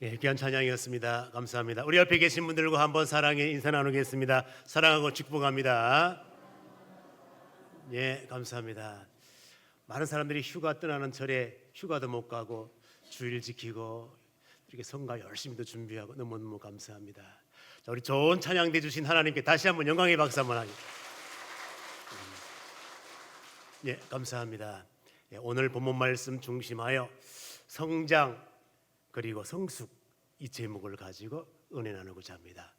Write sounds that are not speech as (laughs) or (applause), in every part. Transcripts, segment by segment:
예, 귀한 찬양이었습니다. 감사합니다. 우리 옆에 계신 분들과 한번 사랑의 인사 나누겠습니다. 사랑하고 축복합니다. 예, 감사합니다. 많은 사람들이 휴가 떠나는 절에 휴가도 못 가고 주일 지키고 이렇게 성가 열심히도 준비하고 너무너무 감사합니다. 자, 우리 좋은 찬양 대 주신 하나님께 다시 한번 영광의 박수 한번 하겠습니다. 예, 감사합니다. 예, 오늘 본문 말씀 중심하여 성장 그리고 성숙 이 제목을 가지고 은혜 나누고자 합니다.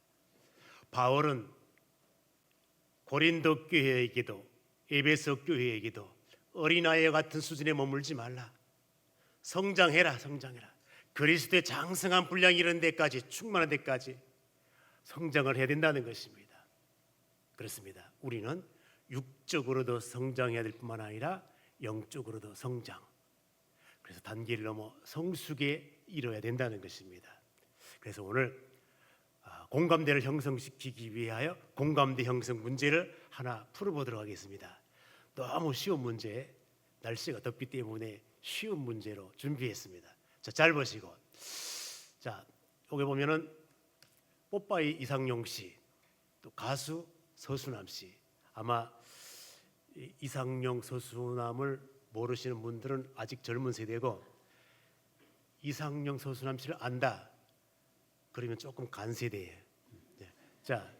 바울은 고린도 교회에게도 에베소 교회에게도 어린아이와 같은 수준에 머물지 말라. 성장해라, 성장해라. 그리스도의 장성한 분량이 이런 데까지 충만한 데까지 성장을 해야 된다는 것입니다. 그렇습니다. 우리는 육적으로도 성장해야 될 뿐만 아니라 영적으로도 성장. 그래서 단계를 넘어 성숙에 이뤄야 된다는 것입니다. 그래서 오늘 아, 공감대를 형성시키기 위하여 공감대 형성 문제를 하나 풀어보도록 하겠습니다. 너무 쉬운 문제, 날씨가 덥기 때문에 쉬운 문제로 준비했습니다. 자, 잘 보시고, 자 여기 보면은 뽀빠이 이상용 씨, 또 가수 서수남 씨, 아마 이 이상용 서수남을 모르시는 분들은 아직 젊은 세대고 이상용 서수남 씨를 안다. 그러면 조금 간 세대예요. 네. 자,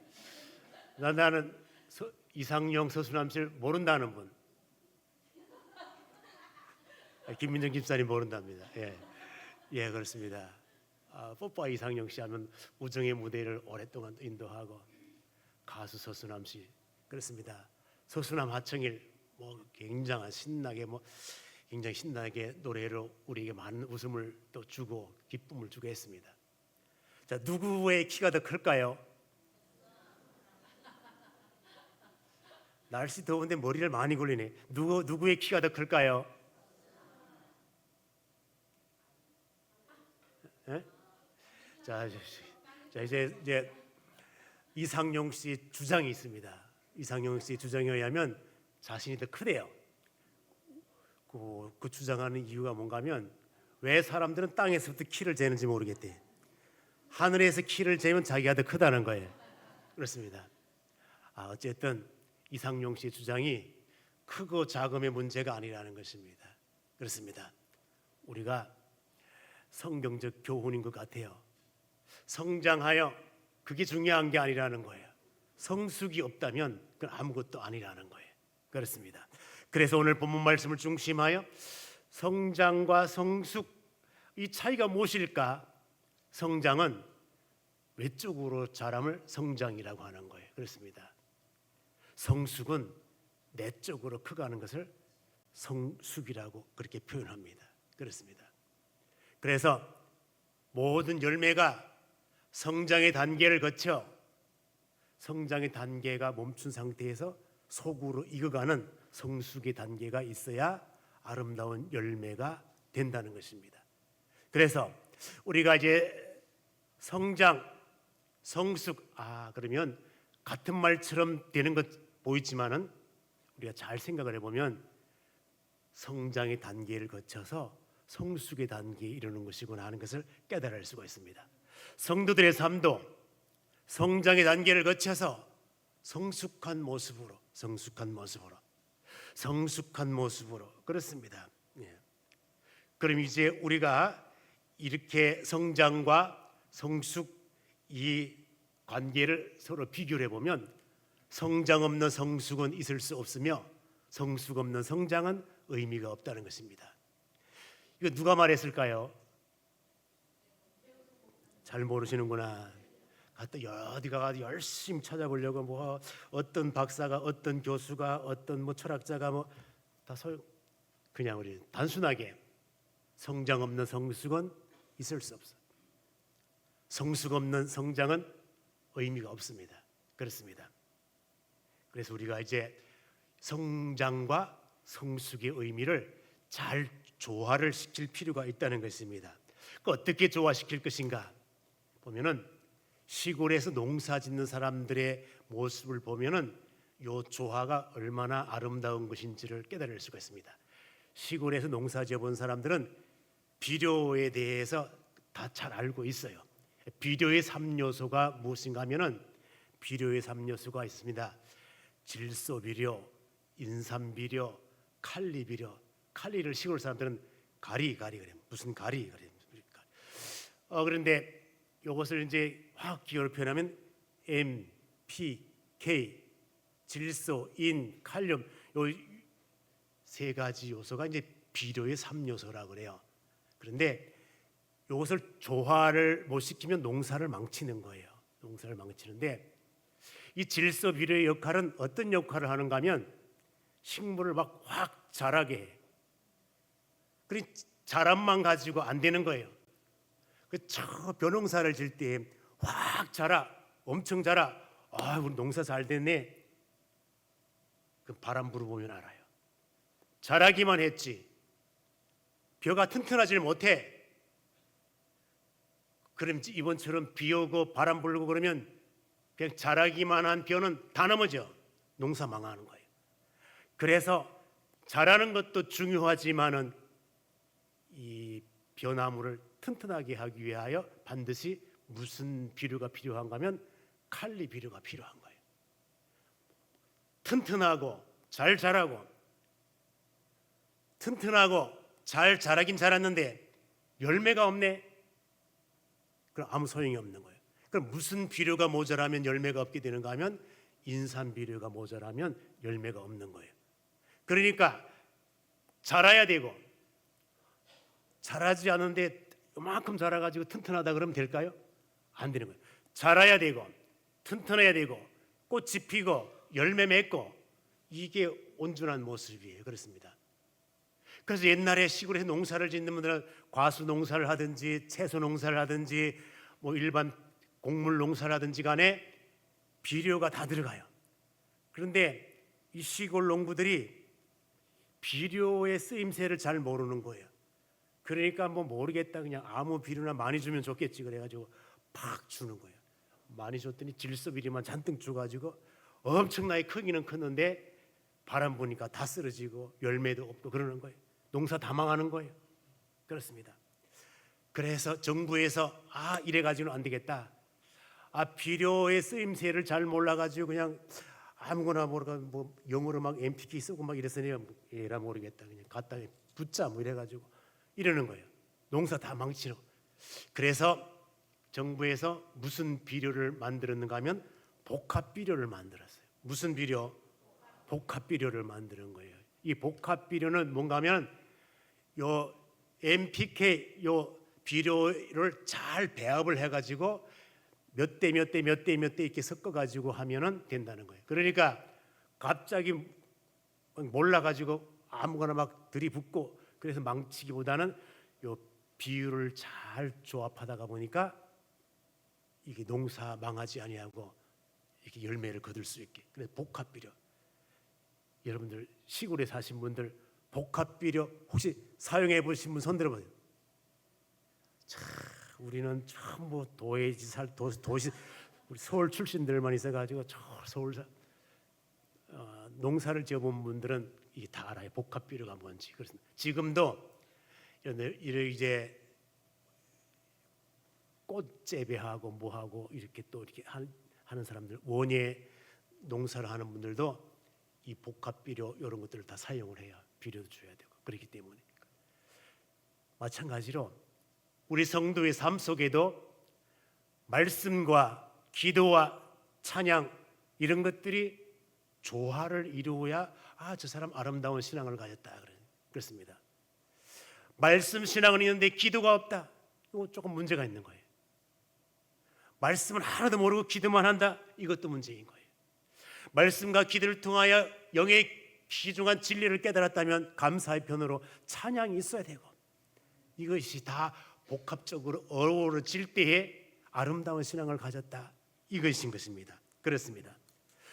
나- 나는 서, 이상용 서수남 씨를 모른다는 분. 아, 김민정 집사님 모른답니다. 예, 예 그렇습니다. 아, 뽀빠 이상용 씨 하면 우정의 무대를 오랫동안 인도하고 가수 서수남 씨 그렇습니다. 서수남 하청일 뭐 굉장한 신나게 뭐 굉장히 신나게 노래로 우리에게 많은 웃음을 또 주고 기쁨을 주고 했습니다. 자 누구의 키가 더 클까요? (laughs) 날씨 더운데 머리를 많이 굴리네. 누구 누구의 키가 더 클까요? 예? 자, 자 이제 이제 이상용 씨 주장이 있습니다. 이상용 씨 주장에 의하면 자신이 더 크대요. 그, 그 주장하는 이유가 뭔가면 왜 사람들은 땅에서부터 키를 재는지 모르겠대. 하늘에서 키를 재면 자기가 더 크다는 거예요. 그렇습니다. 아, 어쨌든 이상용 씨의 주장이 크고 작음의 문제가 아니라는 것입니다. 그렇습니다. 우리가 성경적 교훈인 것 같아요. 성장하여 그게 중요한 게 아니라는 거예요. 성숙이 없다면 그건 아무것도 아니라는 거예요. 그렇습니다. 그래서 오늘 본문 말씀을 중심하여 성장과 성숙 이 차이가 무엇일까? 성장은 외적으로 자람을 성장이라고 하는 거예요. 그렇습니다. 성숙은 내적으로 커가는 것을 성숙이라고 그렇게 표현합니다. 그렇습니다. 그래서 모든 열매가 성장의 단계를 거쳐 성장의 단계가 멈춘 상태에서 속으로 익어가는 성숙의 단계가 있어야 아름다운 열매가 된다는 것입니다. 그래서 우리가 이제 성장, 성숙, 아 그러면 같은 말처럼 되는 것 보이지만은 우리가 잘 생각을 해보면 성장의 단계를 거쳐서 성숙의 단계에 이르는 것이구나 하는 것을 깨달을 수가 있습니다. 성도들의 삶도 성장의 단계를 거쳐서 성숙한 모습으로, 성숙한 모습으로, 성숙한 모습으로 그렇습니다. 예. 그럼 이제 우리가 이렇게 성장과 성숙 이 관계를 서로 비교해 보면 성장 없는 성숙은 있을 수 없으며 성숙 없는 성장은 의미가 없다는 것입니다. 이거 누가 말했을까요? 잘 모르시는구나. 갔다 어디 가서 열심히 찾아보려고 뭐 어떤 박사가 어떤 교수가 어떤 뭐 철학자가 뭐다 소용 그냥 우리 단순하게 성장 없는 성숙은 있을 수 없어. 성숙 없는 성장은 의미가 없습니다. 그렇습니다. 그래서 우리가 이제 성장과 성숙의 의미를 잘 조화를 시킬 필요가 있다는 것입니다. 그 어떻게 조화시킬 것인가? 보면은 시골에서 농사 짓는 사람들의 모습을 보면은 요 조화가 얼마나 아름다운 것인지를 깨달을 수가 있습니다. 시골에서 농사 지어본 사람들은 비료에 대해서 다 잘 알고 있어요. 비료의 3요소가 무엇인가 하면은 비료의 3요소가 있습니다. 질소 비료, 인삼 비료, 칼리 비료. 칼리를 시골 사람들은 가리 가리 그래. 무슨 가리 그래. 어 그런데 이것을 이제 화학 기호로 표현하면 M, P, K, 질소, 인, 칼륨 요세 가지 요소가 이제 비료의 3요소라 그래요. 그런데 이것을 조화를 못 시키면 농사를 망치는 거예요. 농사를 망치는데 이 질소 비료의 역할은 어떤 역할을 하는가 하면 식물을 막 확 자라게 해. 그리 자람만 가지고 안 되는 거예요. 그 저 벼농사를 질 때 확 자라 엄청 자라. 아 우리 농사 잘 됐네. 그 바람 불어보면 알아요. 자라기만 했지. 벼가 튼튼하지를 못해. 그럼 이번처럼 비 오고 바람 불고 그러면 그냥 자라기만 한 벼는 다 넘어져. 농사 망하는 거예요. 그래서 자라는 것도 중요하지만은 이 벼나무를 튼튼하게 하기 위하여 반드시 무슨 비료가 필요한가 하면 칼리 비료가 필요한 거예요. 튼튼하고 잘 자라고 튼튼하고 잘 자라긴 자랐는데 열매가 없네. 그럼 아무 소용이 없는 거예요. 그럼 무슨 비료가 모자라면 열매가 없게 되는가 하면 인삼 비료가 모자라면 열매가 없는 거예요. 그러니까 자라야 되고 자라지 않은데 이만큼 자라가지고 튼튼하다 그러면 될까요? 안 되는 거예요. 자라야 되고 튼튼해야 되고 꽃이 피고 열매 맺고 이게 온전한 모습이에요. 그렇습니다. 그래서 옛날에 시골에 농사를 짓는 분들은 과수 농사를 하든지 채소 농사를 하든지 뭐 일반 곡물 농사를 하든지 간에 비료가 다 들어가요. 그런데 이 시골 농부들이 비료의 쓰임새를 잘 모르는 거예요. 그러니까 뭐 모르겠다 그냥 아무 비료나 많이 주면 좋겠지 그래가지고 팍 주는 거예요. 많이 줬더니 질소 비료만 잔뜩 줘가지고 엄청나게 크기는 컸는데 바람 부니까 다 쓰러지고 열매도 없고 그러는 거예요. 농사 다 망하는 거예요. 그렇습니다. 그래서 정부에서 아 이래 가지고는 안 되겠다. 아 비료의 쓰임새를 잘 몰라가지고 그냥 아무거나 모르가 뭐 영어로 막 MPK 쓰고 막 이랬으니 에라 모르겠다 그냥 갖다 붙자 뭐 이래가지고 이러는 거예요. 농사 다 망치는. 그래서 정부에서 무슨 비료를 만들었는가 하면 복합 비료를 만들었어요. 무슨 비료? 복합 비료를 만드는 거예요. 이 복합 비료는 뭔가 하면 요 NPK 요 비료를 잘 배합을 해 가지고 몇 대 몇 대 몇 대 몇 대 이렇게 섞어 가지고 하면은 된다는 거예요. 그러니까 갑자기 몰라 가지고 아무거나 막 들이붓고 그래서 망치기보다는 요 비율을 잘 조합하다가 보니까 이게 농사 망하지 아니하고 이렇게 열매를 거둘 수 있게. 그래서 복합 비료. 여러분들 시골에 사신 분들 복합 비료 혹시 사용해 보신 분 손 들어 보세요. 참 우리는 전부 도에지 살 도, 도시 우리 서울 출신들만 있어가지고 저 서울 사, 어, 농사를 지어본 분들은 다 알아요. 복합 비료가 뭔지. 그래서 지금도 이런 이제 꽃 재배하고 뭐하고 이렇게 또 이렇게 하는 사람들 원예 농사를 하는 분들도 이 복합 비료 이런 것들을 다 사용을 해야 비료도 줘야 되고 그렇기 때문에 마찬가지로 우리 성도의 삶 속에도 말씀과 기도와 찬양 이런 것들이 조화를 이루어야 아 저 사람 아름다운 신앙을 가졌다 그렇습니다. 말씀 신앙은 있는데 기도가 없다. 이거 조금 문제가 있는 거예요. 말씀은 하나도 모르고 기도만 한다. 이것도 문제인 거예요. 말씀과 기도를 통하여 영의 귀중한 진리를 깨달았다면 감사의 편으로 찬양이 있어야 되고 이것이 다 복합적으로 어우러질 때에 아름다운 신앙을 가졌다. 이것인 것입니다. 그렇습니다.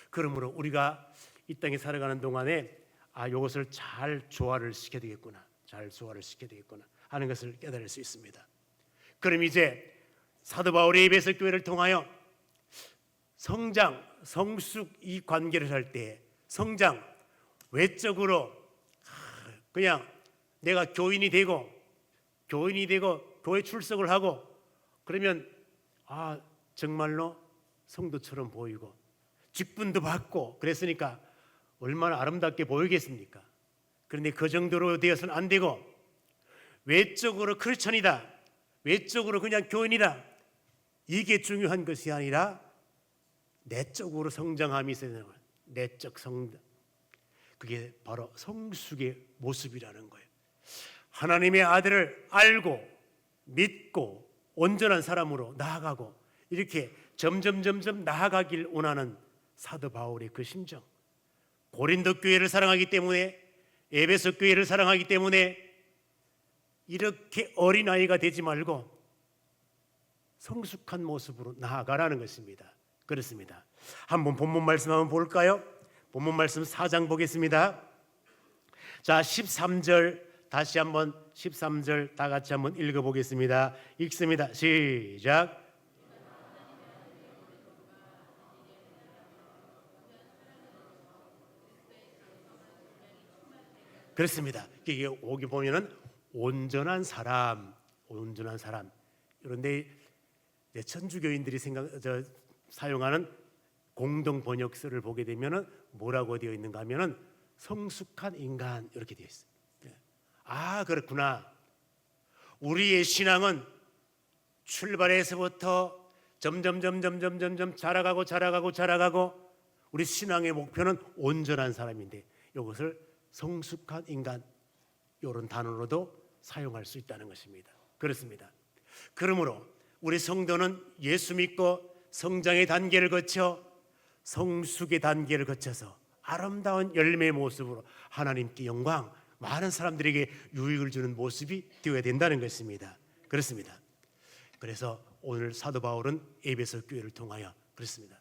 그러므로 우리가 이 땅에 살아가는 동안에 아 이것을 잘 조화를 시켜야 되겠구나. 잘 조화를 시켜야 되겠구나 하는 것을 깨달을 수 있습니다. 그럼 이제 사도 바울의 에베소 교회를 통하여 성장, 성숙 이 관계를 할 때 성장 외적으로 그냥 내가 교인이 되고 교인이 되고 교회 출석을 하고 그러면 아 정말로 성도처럼 보이고 직분도 받고 그랬으니까 얼마나 아름답게 보이겠습니까? 그런데 그 정도로 되어서는 안 되고 외적으로 크리스천이다. 외적으로 그냥 교인이다. 이게 중요한 것이 아니라 내적으로 성장함이 있어야 되는 거예요. 내적 성장. 그게 바로 성숙의 모습이라는 거예요. 하나님의 아들을 알고 믿고 온전한 사람으로 나아가고 이렇게 점점 점점 나아가길 원하는 사도 바울의 그 심정. 고린도 교회를 사랑하기 때문에 에베소 교회를 사랑하기 때문에 이렇게 어린 아이가 되지 말고 성숙한 모습으로 나아가라는 것입니다. 그렇습니다. 한번 본문 말씀 한번 볼까요? 본문 말씀 4장 보겠습니다. 자, 13절 다시 한번 13절 다 같이 한번 읽어 보겠습니다. 읽습니다. 시작. 그렇습니다. 이게 오기 보면은 온전한 사람, 온전한 사람. 그런데 천주교인들이 생각 저 사용하는 공동 번역서를 보게 되면은 뭐라고 되어 있는가 하면은 성숙한 인간 이렇게 되어 있어요. 예. 아 그렇구나. 우리의 신앙은 출발에서부터 점점 점 점 점 점 점 점 자라가고 자라가고 자라가고 우리 신앙의 목표는 온전한 사람인데 이것을 성숙한 인간 이런 단어로도 사용할 수 있다는 것입니다. 그렇습니다. 그러므로 우리 성도는 예수 믿고 성장의 단계를 거쳐 성숙의 단계를 거쳐서 아름다운 열매의 모습으로 하나님께 영광, 많은 사람들에게 유익을 주는 모습이 되어야 된다는 것입니다. 그렇습니다. 그래서 오늘 사도 바울은 에베소 교회를 통하여 그렇습니다.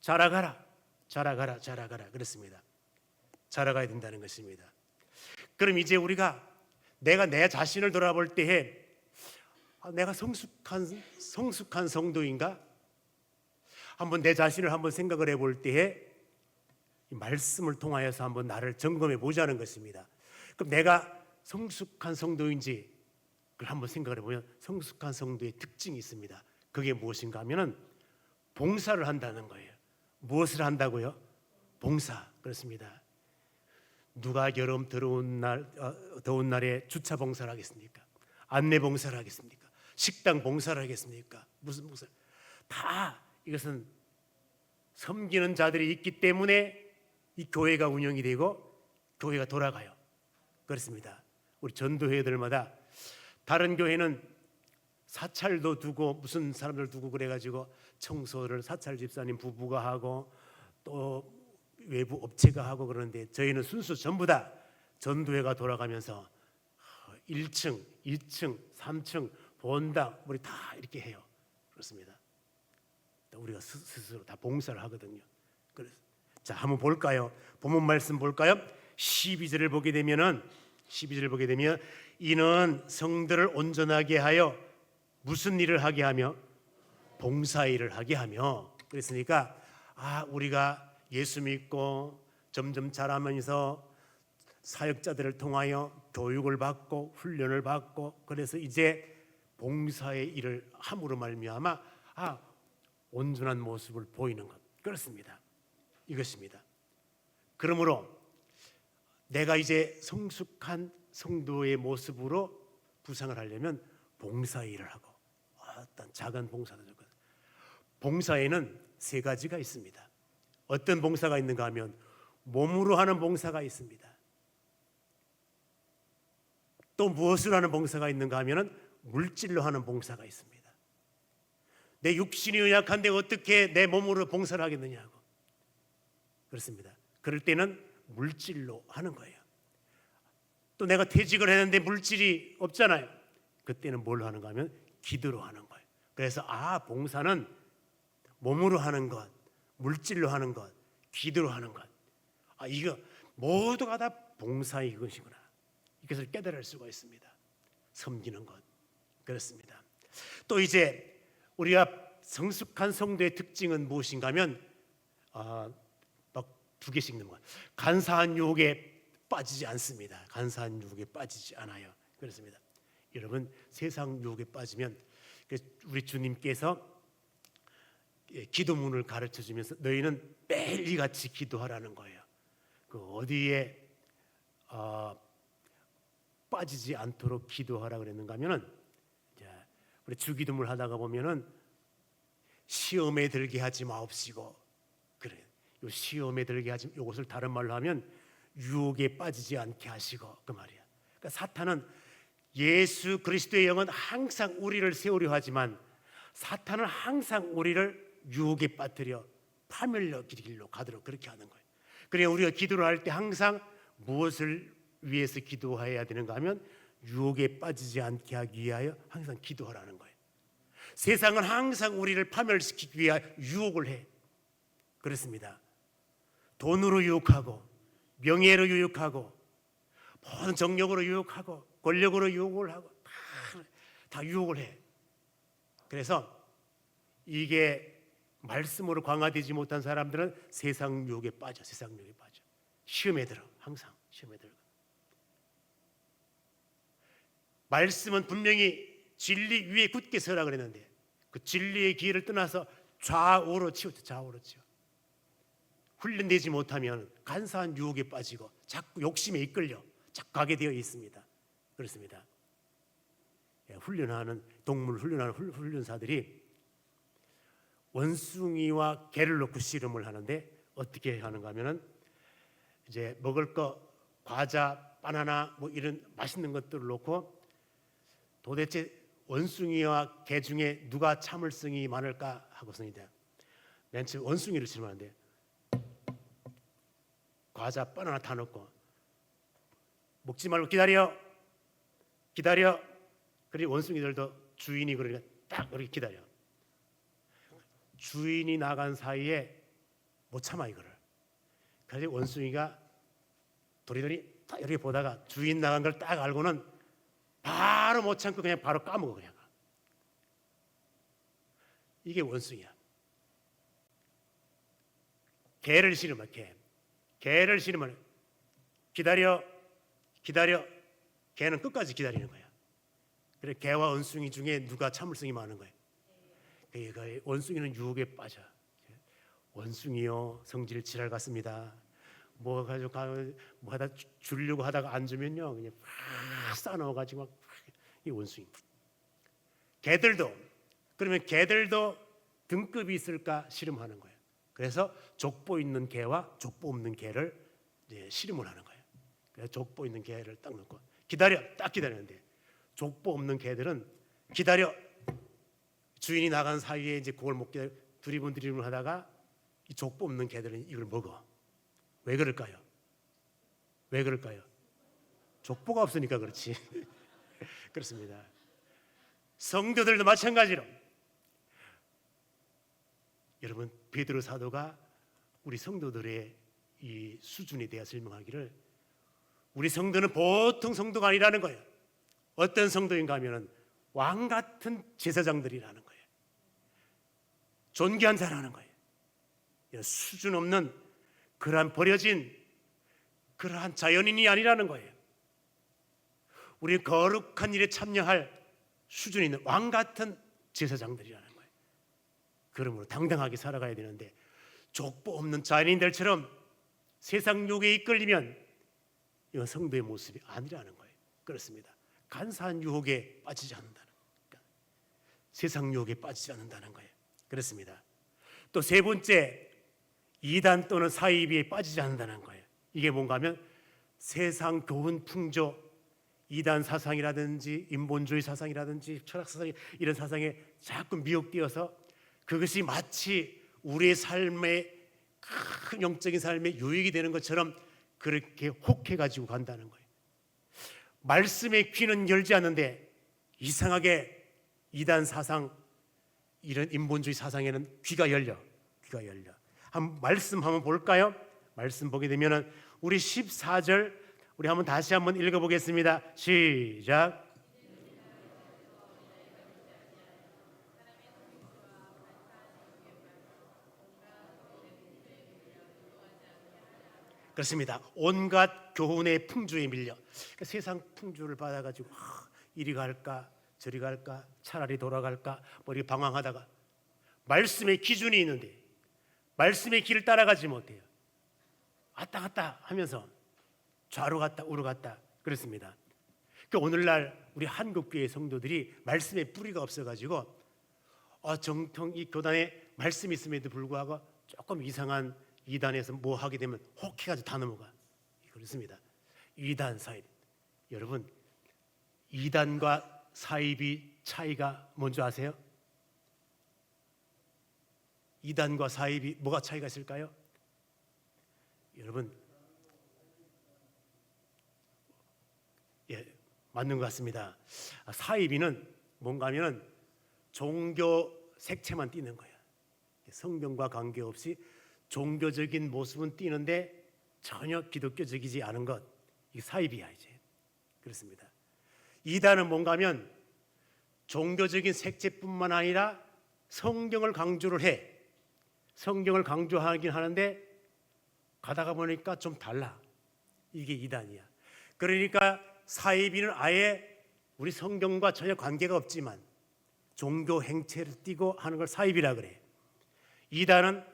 자라가라, 자라가라, 자라가라 그렇습니다. 자라가야 된다는 것입니다. 그럼 이제 우리가 내가 내 자신을 돌아볼 때에 아, 내가 성숙한 성숙한 성도인가? 한번 내 자신을 한번 생각을 해볼 때에 이 말씀을 통하여서 한번 나를 점검해 보자는 것입니다. 그럼 내가 성숙한 성도인지 그걸 한번 생각을 해보면 성숙한 성도의 특징이 있습니다. 그게 무엇인가 하면은 봉사를 한다는 거예요. 무엇을 한다고요? 봉사 그렇습니다. 누가 여름 더러운 날 어, 더운 날에 주차 봉사를 하겠습니까? 안내 봉사를 하겠습니까? 식당 봉사를 하겠습니까? 무슨 봉사? 다 이것은 섬기는 자들이 있기 때문에 이 교회가 운영이 되고 교회가 돌아가요. 그렇습니다. 우리 전도회들마다 다른 교회는 사찰도 두고 무슨 사람들 두고 그래가지고 청소를 사찰 집사님 부부가 하고 또 외부 업체가 하고 그러는데 저희는 순수 전부 다 전도회가 돌아가면서 1층, 2층, 3층 본당 우리 다 이렇게 해요. 그렇습니다. 우리가 스- 스스로 다 봉사를 하거든요. 그래서 자 한번 볼까요? 본문 말씀 볼까요? 12절을 보게 되면은 12절을 보게 되면 이는 성들을 온전하게 하여 무슨 일을 하게 하며 봉사 일을 하게 하며 그랬으니까 아 우리가 예수 믿고 점점 자라면서 사역자들을 통하여 교육을 받고 훈련을 받고 그래서 이제 봉사의 일을 함으로 말미암아 아 온전한 모습을 보이는 것 그렇습니다. 이것입니다. 그러므로 내가 이제 성숙한 성도의 모습으로 부상을 하려면 봉사 일을 하고 어떤 작은 봉사도 좋거든. 봉사에는 세 가지가 있습니다. 어떤 봉사가 있는가 하면 몸으로 하는 봉사가 있습니다. 또 무엇을 하는 봉사가 있는가 하면은 물질로 하는 봉사가 있습니다. 내 육신이 연약한데 어떻게 내 몸으로 봉사를 하겠느냐고. 그렇습니다. 그럴 때는 물질로 하는 거예요. 또 내가 퇴직을 했는데 물질이 없잖아요. 그때는 뭘로 하는가 하면 기도로 하는 거예요. 그래서 아, 봉사는 몸으로 하는 것, 물질로 하는 것, 기도로 하는 것. 아, 이거 모두가 다 봉사의 것이구나. 이것을 깨달을 수가 있습니다. 섬기는 것. 그렇습니다. 또 이제 우리가 성숙한 성도의 특징은 무엇인가 하면 아, 막두 개씩 넘어. 간사한 유혹에 빠지지 않습니다. 간사한 유혹에 빠지지 않아요. 그렇습니다. 여러분 세상 유혹에 빠지면 그래서 우리 주님께서 예, 기도문을 가르쳐 주면서 너희는 매일 이같이 기도하라는 거예요. 그 어디에 어, 빠지지 않도록 기도하라 그랬는가 하면은 우리 주기도문을 하다가 보면은 시험에 들게 하지 마옵시고 그래. 요 시험에 들게 하지 요것을 다른 말로 하면 유혹에 빠지지 않게 하시고 그 말이야. 그러니까 사탄은 예수 그리스도의 영은 항상 우리를 세우려 하지만 사탄은 항상 우리를 유혹에 빠뜨려 파멸력 길로 가도록 그렇게 하는 거예요. 그래 우리가 기도를 할 때 항상 무엇을 위해서 기도해야 되는가 하면 유혹에 빠지지 않게 하기 위하여 항상 기도하라는 거예요. 세상은 항상 우리를 파멸시키기 위하여 유혹을 해. 그렇습니다. 돈으로 유혹하고 명예로 유혹하고 모든 정력으로 유혹하고 권력으로 유혹을 하고 다, 다 유혹을 해. 그래서 이게 말씀으로 강화되지 못한 사람들은 세상 유혹에 빠져. 세상 유혹에 빠져. 시험에 들어. 항상 시험에 들어. 말씀은 분명히 진리 위에 굳게 서라 그랬는데 그 진리의 길을 떠나서 좌우로 치우쳐 좌우로 치우. 훈련되지 못하면 간사한 유혹에 빠지고 자꾸 욕심에 이끌려 자꾸 가게 되어 있습니다. 그렇습니다. 예, 훈련하는 동물 훈련하는 훌- 훈련사들이 원숭이와 개를 놓고 씨름을 하는데 어떻게 하는가 하면은 이제 먹을 거 과자, 바나나 뭐 이런 맛있는 것들을 놓고 도대체 원숭이와 개 중에 누가 참을성이 많을까 하고서 이제 맨 처음 원숭이를 질문하는데 과자, 바나나 다 넣고 먹지 말고 기다려, 기다려. 그리고 원숭이들도 주인이 그러니까 딱 그렇게 기다려. 주인이 나간 사이에 못 참아 이거를. 그래서 원숭이가 도리도리 딱 이렇게 보다가 주인 나간 걸 딱 알고는 바로 못 참고 그냥 바로 까먹어 그냥. 이게 원숭이야. 개를 싫으면 개. 개를 싫으면 기다려, 기다려. 개는 끝까지 기다리는 거야. 그래 개와 원숭이 중에 누가 참을성이 많은 거야. 그러니까 원숭이는 유혹에 빠져. 원숭이요 성질 지랄 같습니다. 뭐 가지고 가- 뭐 하다 주- 주려고 하다가 안 주면요 그냥 팍 싸놓아가지고 막이 원숭이. 개들도 그러면 개들도 등급이 있을까 씨름하는 거예요. 그래서 족보 있는 개와 족보 없는 개를 씨름을 하는 거예요. 그래서 족보 있는 개를 딱 놓고 기다려 딱 기다리는데 족보 없는 개들은 기다려 주인이 나간 사이에 이제 그걸 못 기다려 두리번 두리번 하다가 이 족보 없는 개들은 이걸 먹어. 왜 그럴까요? 왜 그럴까요? 족보가 없으니까 그렇지. (laughs) 그렇습니다. 성도들도 마찬가지로 여러분 베드로 사도가 우리 성도들의 이 수준에 대해 설명하기를 우리 성도는 보통 성도가 아니라는 거예요. 어떤 성도인가 하면은 왕 같은 제사장들이라는 거예요. 존귀한 자라는 거예요. 수준 없는 그러한 버려진 그러한 자연인이 아니라는 거예요. 우리 거룩한 일에 참여할 수준 있는 왕 같은 제사장들이라는 거예요. 그러므로 당당하게 살아가야 되는데 족보 없는 자연인들처럼 세상 욕에 이끌리면 이건 성도의 모습이 아니라는 거예요. 그렇습니다. 간사한 유혹에 빠지지 않는다는 거예요. 세상 유혹에 빠지지 않는다는 거예요. 그렇습니다. 또 세 번째 이단 또는 사이비에 빠지지 않는다는 거예요. 이게 뭔가 하면 세상 교훈 풍조 이단 사상이라든지 인본주의 사상이라든지 철학 사상 이런 사상에 자꾸 미혹되어서 그것이 마치 우리의 삶의 큰 영적인 삶에 유익이 되는 것처럼 그렇게 혹해 가지고 간다는 거예요. 말씀의 귀는 열지 않는데 이상하게 이단 사상 이런 인본주의 사상에는 귀가 열려. 귀가 열려. 한 말씀 한번 볼까요? 말씀 보게 되면은 우리 14절 우리 한번 다시 한번 읽어 보겠습니다. 시작. 그렇습니다. 온갖 교훈의 풍조에 밀려 그러니까 세상 풍조를 받아가지고 하, 이리 갈까 저리 갈까 차라리 돌아갈까 뭐 이렇게 방황하다가 말씀의 기준이 있는데 말씀의 길을 따라가지 못해요. 왔다 갔다 하면서 좌로 갔다 우로 갔다 그렇습니다. 그 오늘날 우리 한국 교회 성도들이 말씀에 뿌리가 없어가지고 어, 정통 이 교단에 말씀이 있음에도 불구하고 조금 이상한 이단에서 뭐 하게 되면 혹해가지고 다 넘어가 그렇습니다. 이단 사입 여러분 이단과 사입이 차이가 뭔지 아세요? 이단과 사입이 뭐가 차이가 있을까요? 여러분 예 맞는 것 같습니다. 아, 사입이는 뭔가 하면은 종교 색채만 띠는 거야. 성경과 관계없이 종교적인 모습은 띠는데 전혀 기독교적이지 않은 것. 이 사입이야 이제. 그렇습니다. 이단은 뭔가 하면 종교적인 색채뿐만 아니라 성경을 강조를 해. 성경을 강조하긴 하는데 가다가 보니까 좀 달라. 이게 이단이야. 그러니까 사이비는 아예 우리 성경과 전혀 관계가 없지만 종교 행체를 띠고 하는 걸 사입이라 그래. 이단은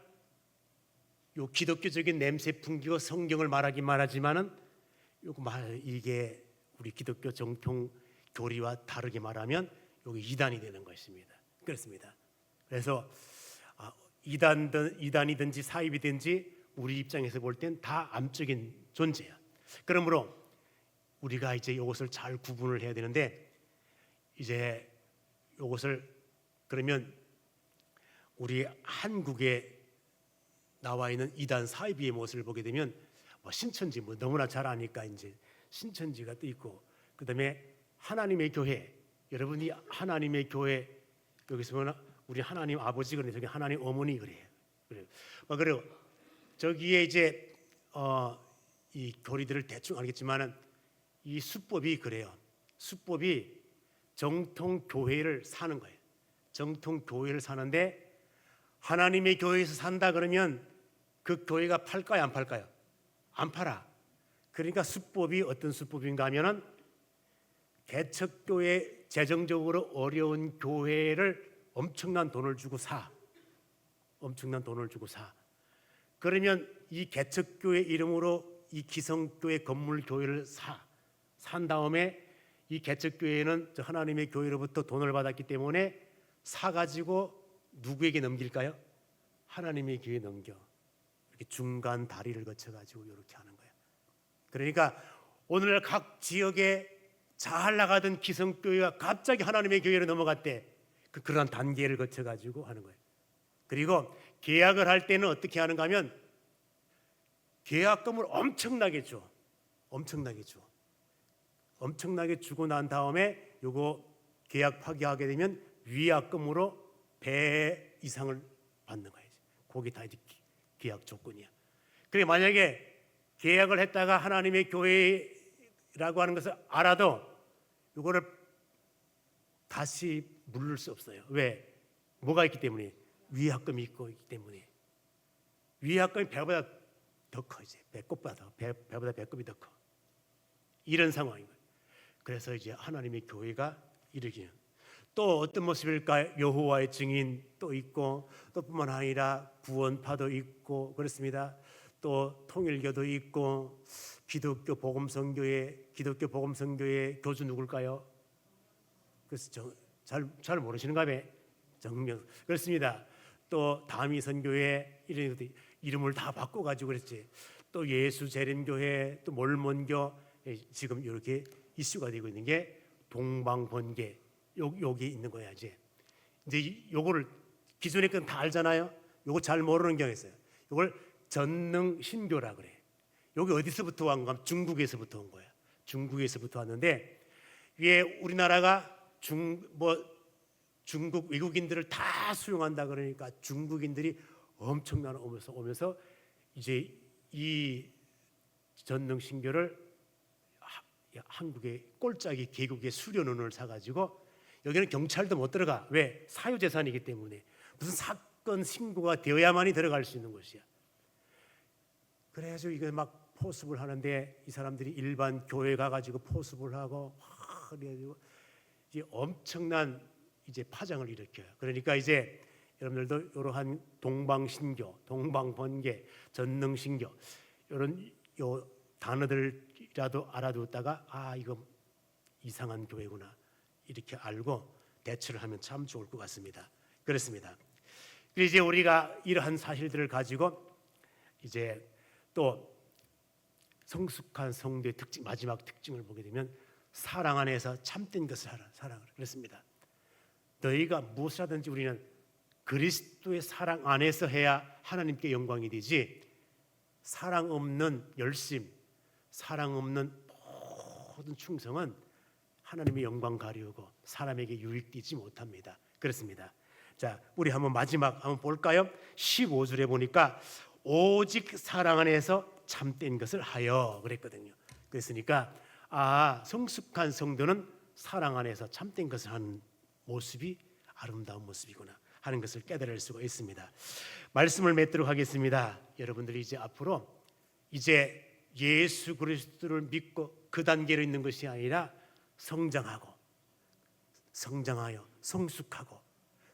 요 기독교적인 냄새 풍기고 성경을 말하긴 말하지만은 요거 말 이게 우리 기독교 정통 교리와 다르게 말하면 여기 이단이 되는 것입니다. 그렇습니다. 그래서 아, 이단든 이단이든지 사입이든지 우리 입장에서 볼 땐 다 암적인 존재야. 그러므로 우리가 이제 이것을 잘 구분을 해야 되는데 이제 이것을 그러면 우리 한국에 나와 있는 이단 사이비의 모습을 보게 되면 뭐 신천지 뭐 너무나 잘 아니까 이제 신천지가 또 있고 그다음에 하나님의 교회 여러분이 하나님의 교회 여기서 보면 우리 하나님 아버지 그래 저기 하나님 어머니 그래요. 그래요. 뭐 그리고 저기에 이제 어, 이 교리들을 대충 알겠지만은 이 수법이 그래요. 수법이 정통 교회를 사는 거예요. 정통 교회를 사는데 하나님의 교회에서 산다 그러면 그 교회가 팔까요, 안 팔까요? 안 팔아. 그러니까 수법이 어떤 수법인가 하면은 개척교회 재정적으로 어려운 교회를 엄청난 돈을 주고 사. 엄청난 돈을 주고 사. 그러면 이 개척교회 이름으로 이 기성교회 건물 교회를 사. 산 다음에 이 개척교회는 저 하나님의 교회로부터 돈을 받았기 때문에 사 가지고 누구에게 넘길까요? 하나님의 교회에 넘겨. 이렇게 중간 다리를 거쳐 가지고 이렇게 하는 거예요. 그러니까 오늘 각 지역에 잘 나가던 기성교회가 갑자기 하나님의 교회로 넘어갔대. 그 그런 단계를 거쳐 가지고 하는 거예요. 그리고 계약을 할 때는 어떻게 하는가 하면 계약금을 엄청나게 줘. 엄청나게 줘. 엄청나게 주고 난 다음에 요거 계약 파기하게 되면 위약금으로 배 이상을 받는 거예요. 거기 다 이제 기- 계약 조건이야. 그래 만약에 계약을 했다가 하나님의 교회라고 하는 것을 알아도 이거를 다시 물을 수 없어요. 왜? 뭐가 있기 때문에 위약금이 있고 있기 때문에 위약금이 배보다 더 커 이제 배꼽보다 더 배, 배보다 배꼽이 더 커. 이런 상황인 거예요. 그래서 이제 하나님의 교회가 이르기는 또 어떤 모습일까? 여호와의 증인 또 있고 또 뿐만 아니라 구원파도 있고 그렇습니다. 또 통일교도 있고 기독교 복음성교회 기독교 복음성교회 교주 누굴까요? 그래서 잘잘 모르시는가 봐. 정명 그렇습니다. 또 다미 선교회 이런 것들 이름을 다 바꿔 가지고 그랬지. 또 예수 재림교회 또 몰몬교 예, 지금 이렇게 이슈가 되고 있는 게 동방번개 요 여기 있는 거야 이제 이제 이- 요거를 기존의 건다 알잖아요. 요거 잘 모르는 경우 있어요. 요걸 전능 신교라 그래. 여기 어디서부터 온 건가? 중국에서부터 온 거야. 중국에서부터 왔는데 위에 우리나라가 중 뭐 중국 외국인들을 다 수용한다 그러니까 중국인들이 엄청나게 오면서 오면서 이제 이 전능 신교를 하- 한국의 꼴짝이 계곡의 수련원을 사가지고 여기는 경찰도 못 들어가 왜 사유재산이기 때문에 무슨 사건 신고가 되어야만이 들어갈 수 있는 곳이야. 그래가지고 이거 막 포습을 하는데 이 사람들이 일반 교회 가가지고 포습을 하고 막 그래가지고 이제 엄청난 이제 파장을 일으켜요. 그러니까 이제 여러분들도 이러한 동방신교, 동방번개, 전능신교 이런 요 단어들이라도 알아두었다가 아 이거 이상한 교회구나 이렇게 알고 대처를 하면 참 좋을 것 같습니다. 그렇습니다. 그래서 이제 우리가 이러한 사실들을 가지고 이제 또 성숙한 성도의 특징 마지막 특징을 보게 되면 사랑 안에서 참된 것을 하라 사랑을 그랬습니다. 너희가 무엇을 하든지 우리는 그리스도의 사랑 안에서 해야 하나님께 영광이 되지 사랑 없는 열심, 사랑 없는 모든 충성은 하나님의 영광 가리우고 사람에게 유익되지 못합니다. 그렇습니다. 자, 우리 한번 마지막 한번 볼까요? 15절에 보니까 오직 사랑 안에서 참된 것을 하여 그랬거든요. 그랬으니까 아, 성숙한 성도는 사랑 안에서 참된 것을 하는 모습이 아름다운 모습이구나 하는 것을 깨달을 수가 있습니다. 말씀을 맺도록 하겠습니다. 여러분들이 이제 앞으로 이제 예수 그리스도를 믿고 그 단계로 있는 것이 아니라 성장하고 성장하여 성숙하고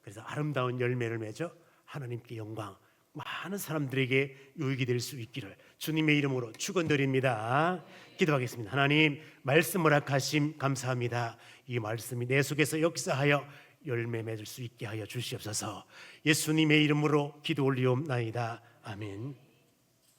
그래서 아름다운 열매를 맺어 하나님께 영광 많은 사람들에게 유익이 될 수 있기를 주님의 이름으로 축원드립니다. 기도하겠습니다. 하나님 말씀 허락하심 감사합니다. 이 말씀이 내 속에서 역사하여 열매 맺을 수 있게 하여 주시옵소서. 예수님의 이름으로 기도 올리옵나이다. 아멘.